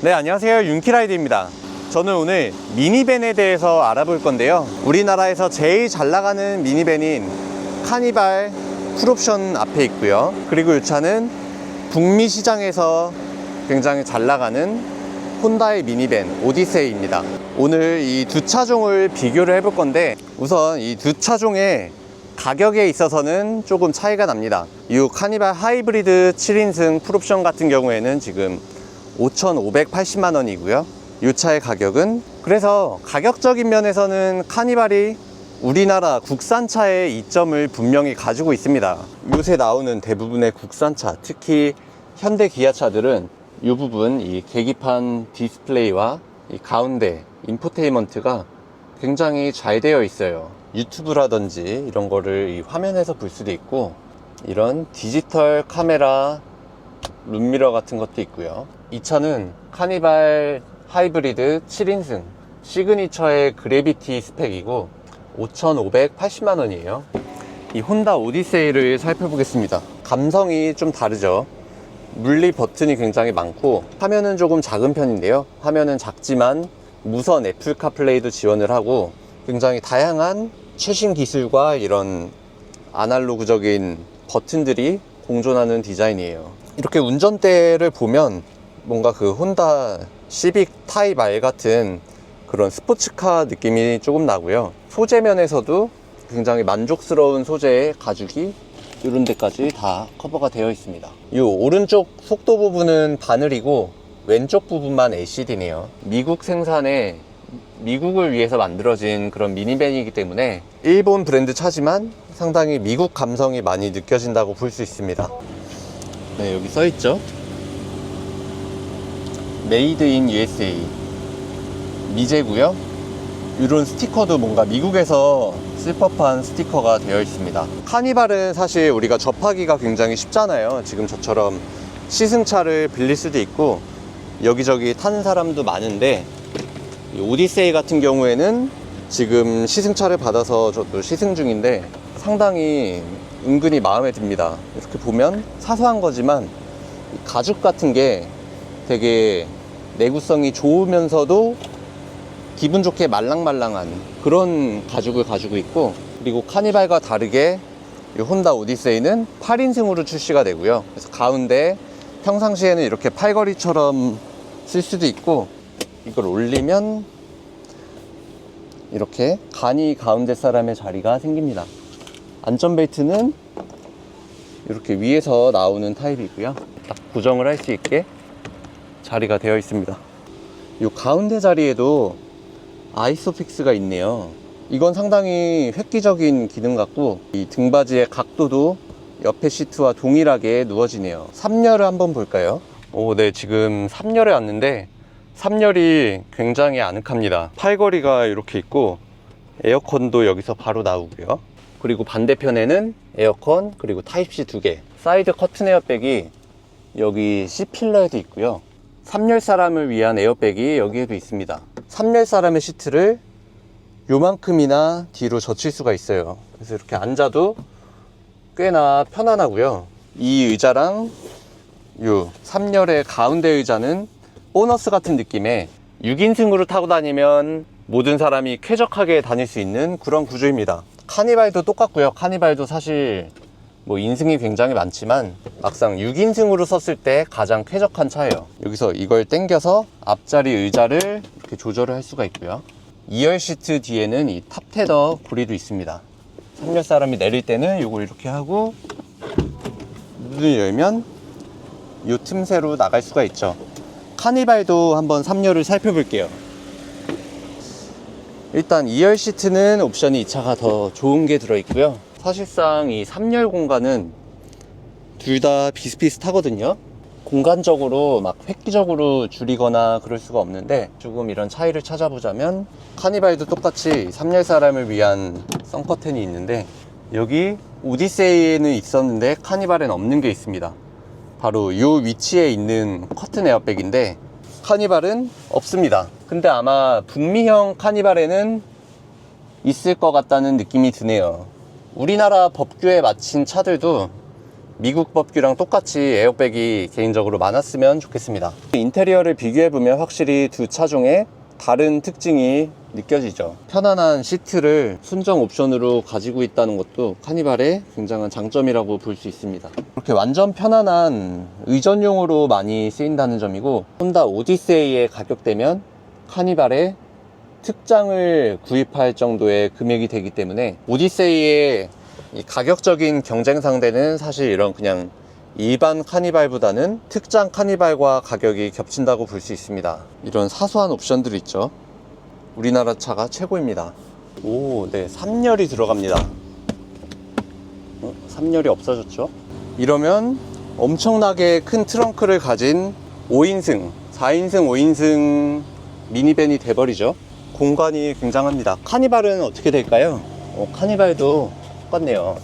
네, 안녕하세요. 윤키라이드입니다. 저는 오늘 미니밴에 대해서 알아볼 건데요. 우리나라에서 제일 잘 나가는 미니밴인 카니발 풀옵션 앞에 있고요. 그리고 이 차는 북미 시장에서 굉장히 잘 나가는 혼다의 미니밴 오디세이입니다. 오늘 이 두 차종을 비교를 해볼 건데 우선 이 두 차종의 가격에 있어서는 조금 차이가 납니다. 이 카니발 하이브리드 7인승 풀옵션 같은 경우에는 지금 5,580만 원이고요. 이 차의 가격은 그래서 가격적인 면에서는 카니발이 우리나라 국산차의 이점을 분명히 가지고 있습니다. 요새 나오는 대부분의 국산차, 특히 현대 기아차들은 이 부분, 이 계기판 디스플레이와 이 가운데 인포테인먼트가 굉장히 잘 되어 있어요. 유튜브라든지 이런 거를 이 화면에서 볼 수도 있고 이런 디지털 카메라 룸미러 같은 것도 있고요. 이 차는 카니발 하이브리드 7인승 시그니처의 그래비티 스펙이고 5,580만 원이에요. 이 혼다 오디세이를 살펴보겠습니다. 감성이 좀 다르죠. 물리 버튼이 굉장히 많고 화면은 조금 작은 편인데요. 화면은 작지만 무선 애플 카플레이도 지원을 하고 굉장히 다양한 최신 기술과 이런 아날로그적인 버튼들이 공존하는 디자인이에요. 이렇게 운전대를 보면 뭔가 그 혼다 시빅 타입 R 같은 그런 스포츠카 느낌이 조금 나고요. 소재 면에서도 굉장히 만족스러운 소재의 가죽이 이런 데까지 다 커버가 되어 있습니다. 이 오른쪽 속도 부분은 바늘이고 왼쪽 부분만 LCD네요. 미국 생산의 미국을 위해서 만들어진 그런 미니밴이기 때문에 일본 브랜드 차지만 상당히 미국 감성이 많이 느껴진다고 볼 수 있습니다. 네, 여기 써 있죠. 메이드 인 USA. 미제고요. 이런 스티커도 뭔가 미국에서 쓸 법한 스티커가 되어 있습니다. 카니발은 사실 우리가 접하기가 굉장히 쉽잖아요. 지금 저처럼 시승차를 빌릴 수도 있고 여기저기 타는 사람도 많은데 이 오디세이 같은 경우에는 지금 시승차를 받아서 저도 시승 중인데 상당히 은근히 마음에 듭니다. 이렇게 보면 사소한 거지만 이 가죽 같은 게 되게 내구성이 좋으면서도 기분 좋게 말랑말랑한 그런 가죽을 가지고 있고 그리고 카니발과 다르게 이 혼다 오디세이는 8인승으로 출시가 되고요. 그래서 가운데 평상시에는 이렇게 팔걸이처럼 쓸 수도 있고 이걸 올리면 이렇게 간이 가운데 사람의 자리가 생깁니다. 안전벨트는 이렇게 위에서 나오는 타입이고요. 딱 고정을 할 수 있게 자리가 되어 있습니다. 이 가운데 자리에도 아이소픽스가 있네요. 이건 상당히 획기적인 기능 같고 이 등받이의 각도도 옆에 시트와 동일하게 누워지네요. 3열을 한번 볼까요? 오, 네, 지금 3열에 왔는데 3열이 굉장히 아늑합니다. 팔걸이가 이렇게 있고 에어컨도 여기서 바로 나오고요. 그리고 반대편에는 에어컨 그리고 타입C 두 개. 사이드 커튼 에어백이 여기 C필러에도 있고요. 3열 사람을 위한 에어백이 여기에도 있습니다. 3열 사람의 시트를 요만큼이나 뒤로 젖힐 수가 있어요. 그래서 이렇게 앉아도 꽤나 편안하고요. 이 의자랑 요 3열의 가운데 의자는 보너스 같은 느낌의 6인승으로 타고 다니면 모든 사람이 쾌적하게 다닐 수 있는 그런 구조입니다. 카니발도 똑같고요. 카니발도 사실 뭐 인승이 굉장히 많지만 막상 6인승으로 섰을 때 가장 쾌적한 차예요. 여기서 이걸 당겨서 앞자리 의자를 이렇게 조절을 할 수가 있고요. 2열 시트 뒤에는 이 탑테더 구리도 있습니다. 3열 사람이 내릴 때는 이걸 이렇게 하고 문을 열면 이 틈새로 나갈 수가 있죠. 카니발도 한번 3열을 살펴볼게요. 일단 2열 시트는 옵션이 이 차가 더 좋은 게 들어있고요. 사실상 이 3열 공간은 둘 다 비슷비슷하거든요. 공간적으로 막 획기적으로 줄이거나 그럴 수가 없는데 조금 이런 차이를 찾아보자면 카니발도 똑같이 3열 사람을 위한 썬커튼이 있는데 여기 오디세이에는 있었는데 카니발엔 없는 게 있습니다. 바로 이 위치에 있는 커튼 에어백인데 카니발은 없습니다. 근데 아마 북미형 카니발에는 있을 것 같다는 느낌이 드네요. 우리나라 법규에 맞춘 차들도 미국 법규랑 똑같이 에어백이 개인적으로 많았으면 좋겠습니다. 인테리어를 비교해보면 확실히 두 차종의 다른 특징이 느껴지죠. 편안한 시트를 순정 옵션으로 가지고 있다는 것도 카니발의 굉장한 장점이라고 볼 수 있습니다. 이렇게 완전 편안한 의전용으로 많이 쓰인다는 점이고 혼다 오디세이의 가격대면 카니발의 특장을 구입할 정도의 금액이 되기 때문에 오디세이의 이 가격적인 경쟁 상대는 사실 이런 그냥 일반 카니발보다는 특장 카니발과 가격이 겹친다고 볼 수 있습니다. 이런 사소한 옵션들이 있죠. 우리나라 차가 최고입니다. 오, 네, 3열이 들어갑니다. 어, 3열이 없어졌죠? 이러면 엄청나게 큰 트렁크를 가진 5인승, 4인승, 5인승 미니밴이 돼버리죠. 공간이 굉장합니다. 카니발은 어떻게 될까요? 어, 카니발도 똑같네요.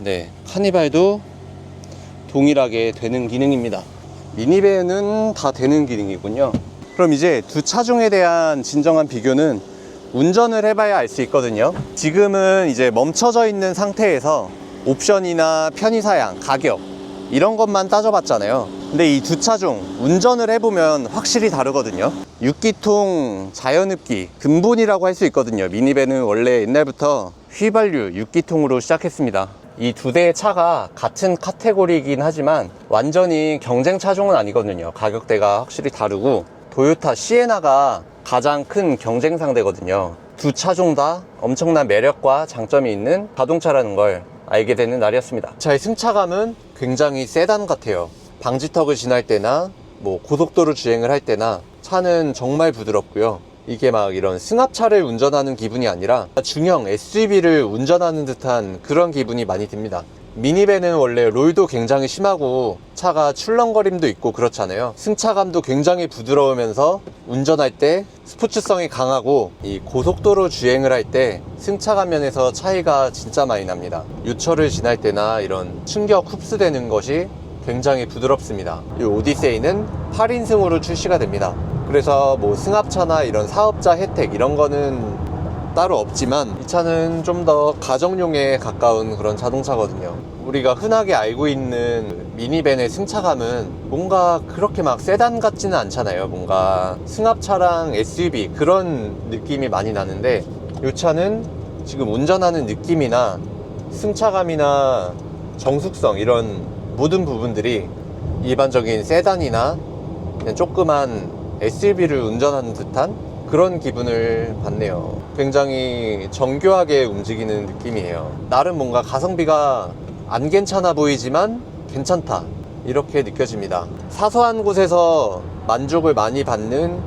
네, 카니발도 동일하게 되는 기능입니다. 미니밴은 다 되는 기능이군요. 그럼 이제 두 차종에 대한 진정한 비교는 운전을 해봐야 알 수 있거든요. 지금은 이제 멈춰져 있는 상태에서 옵션이나 편의사양, 가격 이런 것만 따져봤잖아요. 근데 이 두 차종 운전을 해보면 확실히 다르거든요. 6기통 자연흡기 근본이라고 할 수 있거든요. 미니밴은 원래 옛날부터 휘발유 6기통으로 시작했습니다. 이 두 대의 차가 같은 카테고리이긴 하지만 완전히 경쟁 차종은 아니거든요. 가격대가 확실히 다르고 도요타 시에나가 가장 큰 경쟁 상대거든요. 두 차종 다 엄청난 매력과 장점이 있는 자동차라는 걸 알게 되는 날이었습니다. 차의 승차감은 굉장히 세단 같아요. 방지턱을 지날 때나 뭐 고속도로 주행을 할 때나 차는 정말 부드럽고요. 이게 막 이런 승합차를 운전하는 기분이 아니라 중형 SUV를 운전하는 듯한 그런 기분이 많이 듭니다. 미니밴은 원래 롤도 굉장히 심하고 차가 출렁거림도 있고 그렇잖아요. 승차감도 굉장히 부드러우면서 운전할 때 스포츠성이 강하고 이 고속도로 주행을 할 때 승차감 면에서 차이가 진짜 많이 납니다. 유철을 지날 때나 이런 충격 흡수되는 것이 굉장히 부드럽습니다. 이 오디세이는 8인승으로 출시가 됩니다. 그래서 뭐 승합차나 이런 사업자 혜택 이런 거는 따로 없지만 이 차는 좀 더 가정용에 가까운 그런 자동차거든요. 우리가 흔하게 알고 있는 미니밴의 승차감은 뭔가 그렇게 막 세단 같지는 않잖아요. 뭔가 승합차랑 SUV 그런 느낌이 많이 나는데 이 차는 지금 운전하는 느낌이나 승차감이나 정숙성 이런 모든 부분들이 일반적인 세단이나 그냥 조그만 SUV를 운전하는 듯한 그런 기분을 받네요. 굉장히 정교하게 움직이는 느낌이에요. 나름 뭔가 가성비가 안 괜찮아 보이지만 괜찮다. 이렇게 느껴집니다. 사소한 곳에서 만족을 많이 받는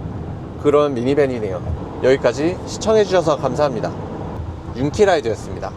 그런 미니밴이네요. 여기까지 시청해주셔서 감사합니다. 윤키라이드였습니다.